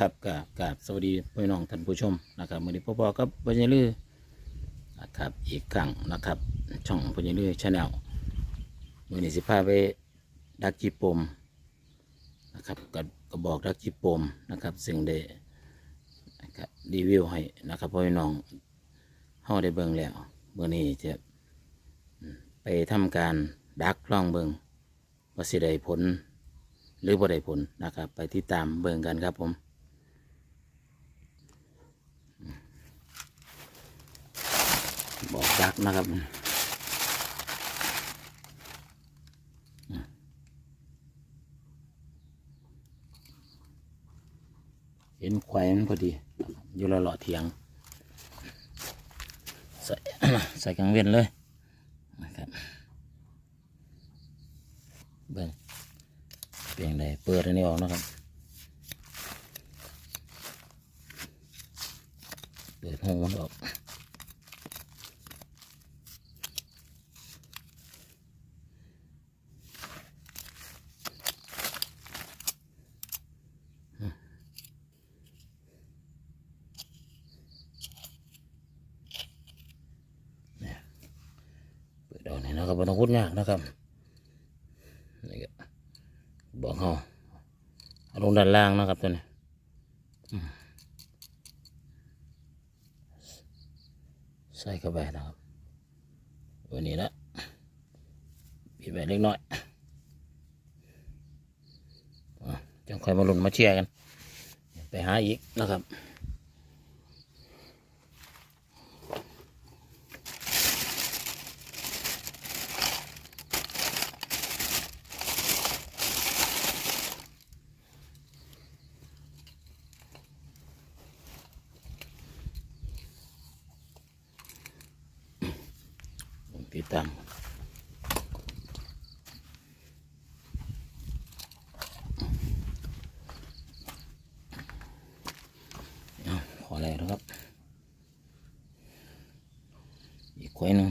ครับกับกับสวัสดีพี่น้องท่านผู้ชมนะครับวันนี้พ่อพ่อกับปัญาลือนะครับอีกครั้งนะครับ ช่องปัญาลือชาแนลวันนี้สิพาไปดักจีปมนะครับกับกระบอกดักจีปมนะครับซึ่งได้นะครับรีวิวให้นะครับพี่น้องเฮาได้เบิ่งแล้ววันนี้จะไปทำการดักล่องเบิ่งว่าสิได้ผลหรือบ่ได้ผลนะครับ ไปติดตามเบิ่งกันครับผม บอกดักนะครับเห็นควายมันพอดีอยู่ละหล่อเถียง ใส่ใส่กลางเวียนเลยนะครับเบิ่งเปลี่ยนใดเปิดอันนี้ออกนะครับ เปิดหูมันออก เปิดออกนี่นะครั บบนต้องพูดยากนะครับนี่ก็บอกเขาเอาลงด้านล่างนะครับตัวนี้ใส่เข้าไปนะครับวันนี้ละบีบไปเล็กน้อยอะจังค่อยมาลุ้นมาเชียร์กัน ไปหาอีกนะครับ ติดตามขออะไรนะครับ อีกควยหนึ่ง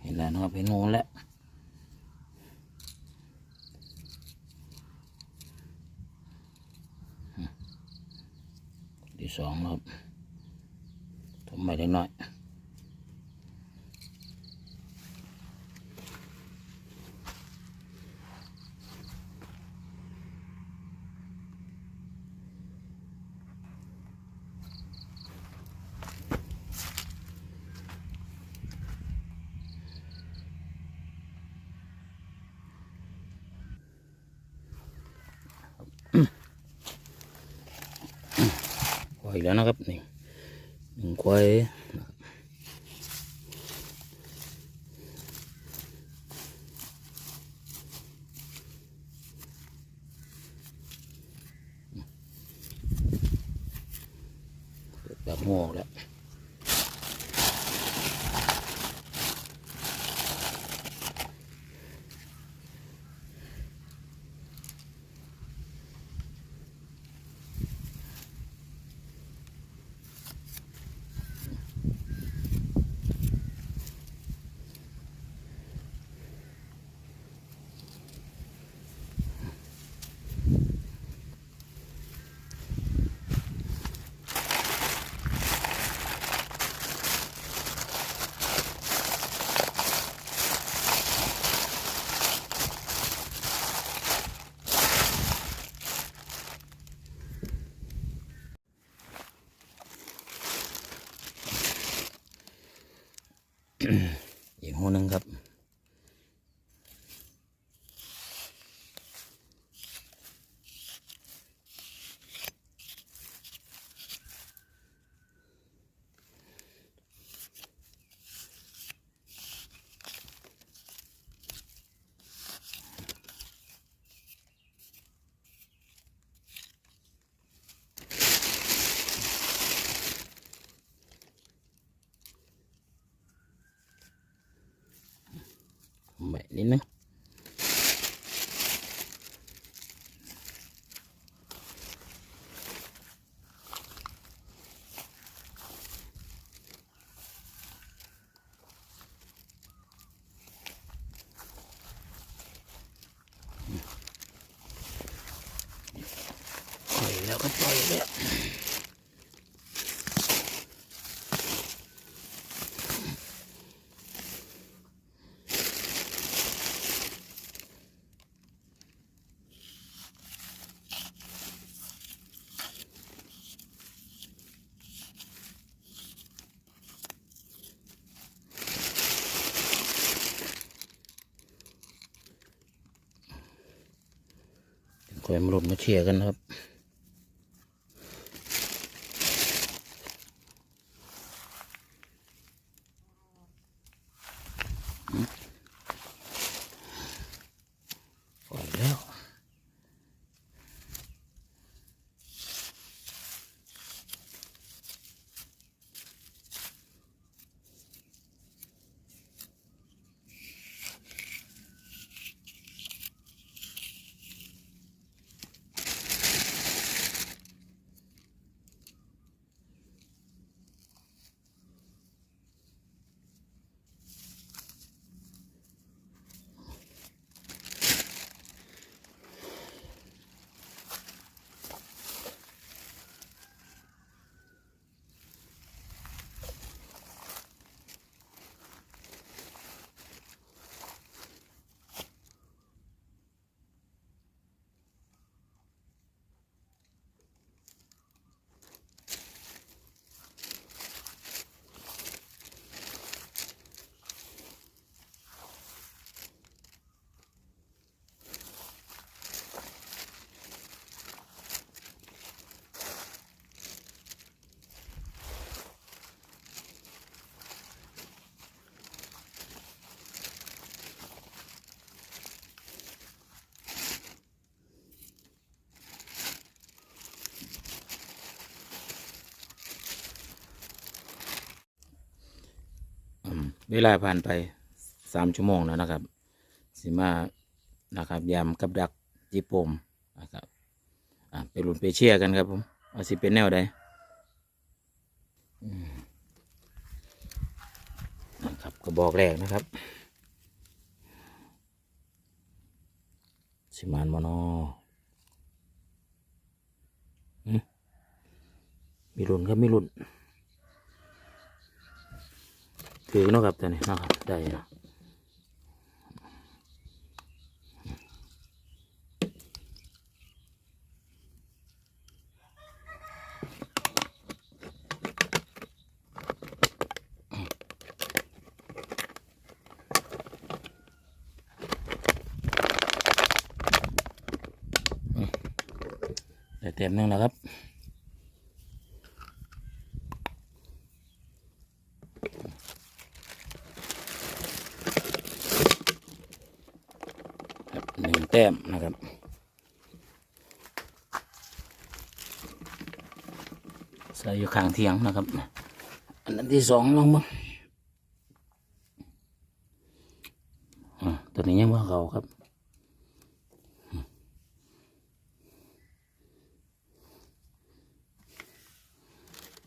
เห็นแล้วนะครับเห็นงูแล้ว สองนะครับทำไมเล็กน้อย อีกแล้วนะครับนี่หนึ่งควาย คอยมาหลุดมาเชียร์กันนะครับ เวลาผ่านไปสามชั่วโมงแล้วนะครับ สิมานะครับยามกับดักจีโปมนะครับอ่าไปหลุนไปเชียร์กันครับผมเอาสิเป็นแนวใดนะครับกระบอกแรกนะครับ สิมานมอนอหึมีหลุนครับมีหลุน ถือเนาะครับตัวนี้นะครับได้เนะเต็มหนึงแล้วครับครับหนึ่งแต้มนะครับ ใส่อยู่ ข้างเทียงนะครับ อันนั้นที่สองลองมั้งอ่าตัวนี้ยังว่าเขาครับ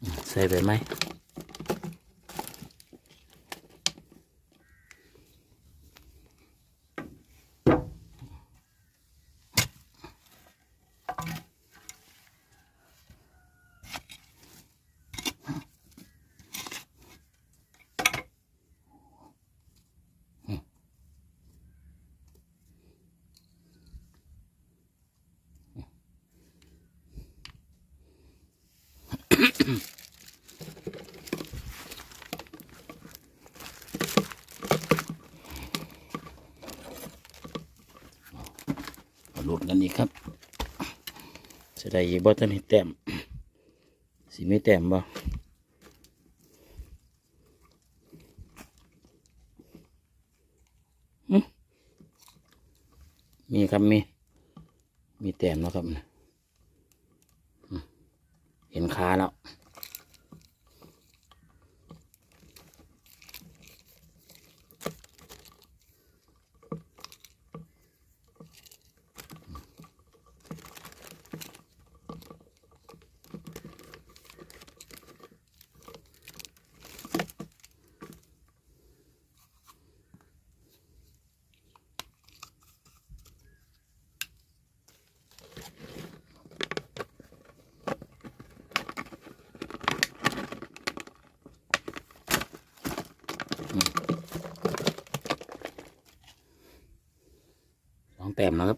อืมใส่ไปไหม หลุดกันอีกครับจะได้อีบ่ตอนนี้แต้มสิไม่แต้มบ่มีครับมี มีแต้มแล้วครับอืม เห็นขาแล้ว แต้มนะครับ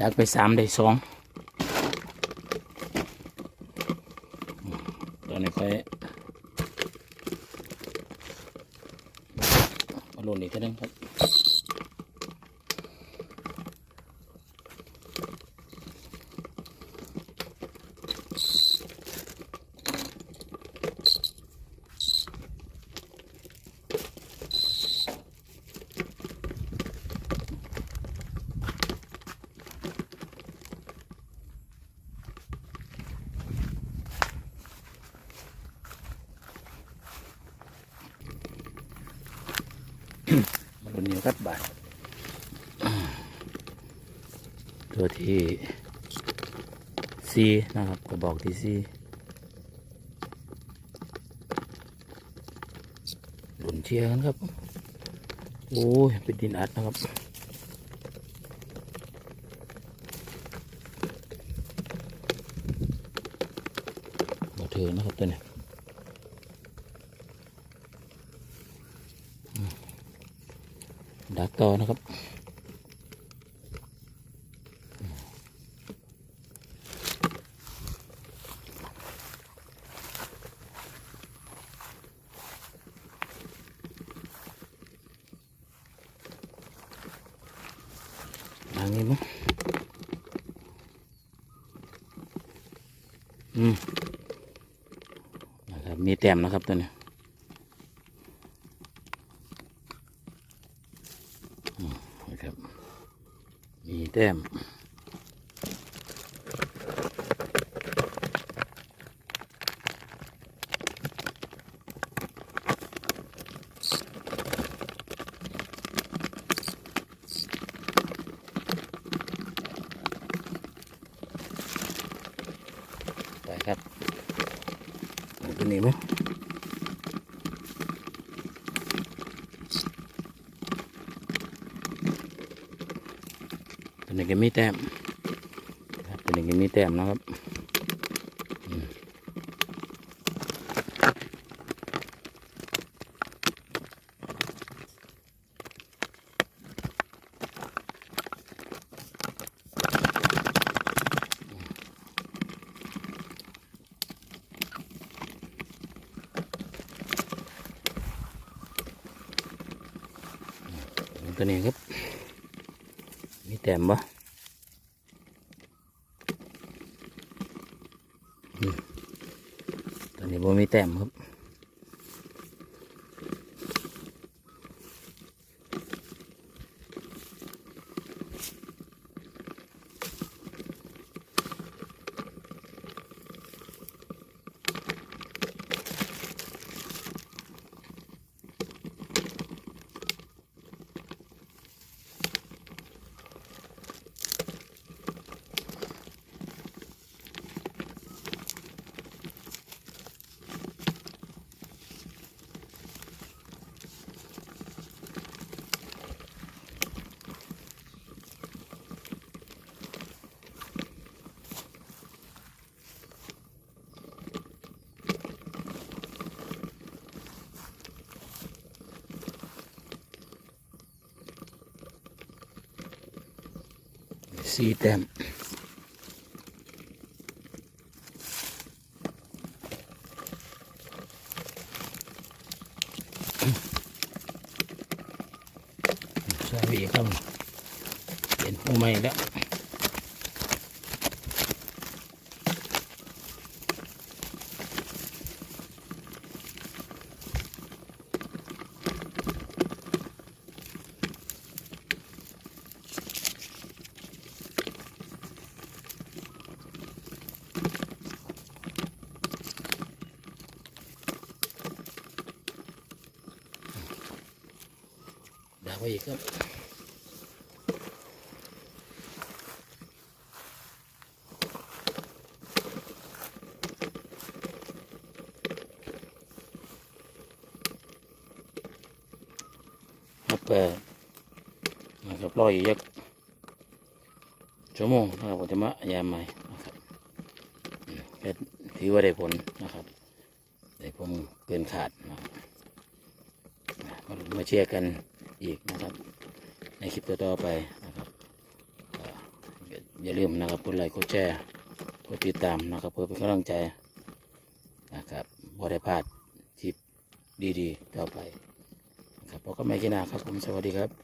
ดักไปสามได้สองตอนนี้ค่อย มา คนนี้ครับบาทตัวที่ซีนะครับกระบอกที่ซีหลุนเชียร์กันครับ โอ้ย เป็นดินอัดนะครับบ่เถือนะครับตัวนี้อืม ดักต่อนะครับทางนี้มั้งอืมนะครับมีแต้มนะครับตัวนี้อืมนะครับ มีแต้ม ไปครับเอาตัวนี้มั้ย ตัวนี้ก็มีแต้มครับตัวนี้ก็มีแต้มนะครับอืมตัวนี้ครับ มีแต้มบ่ตัวนี้บ่มีแต้มครับ สี่แต้ม ไว้อีกครับแปดนะครับรออีกยักชั่วโมงนะครับผมจะมายามใหม่นะครับก็ถือว่าได้ผลนะครับได้ผมเกินขาดนะมาเชียร์กัน อีกนะครับ ในคลิปต่อๆไปนะครับอย่าลืมนะครับกดไลค์กดแชร์กดติดตามนะครับ เพื่อเป็นกำลังใจนะครับบ่ได้พลาดคลิปดีๆ ต่อไปนะครับพบกันใหม่ที่หน้าครับผมสวัสดีครับ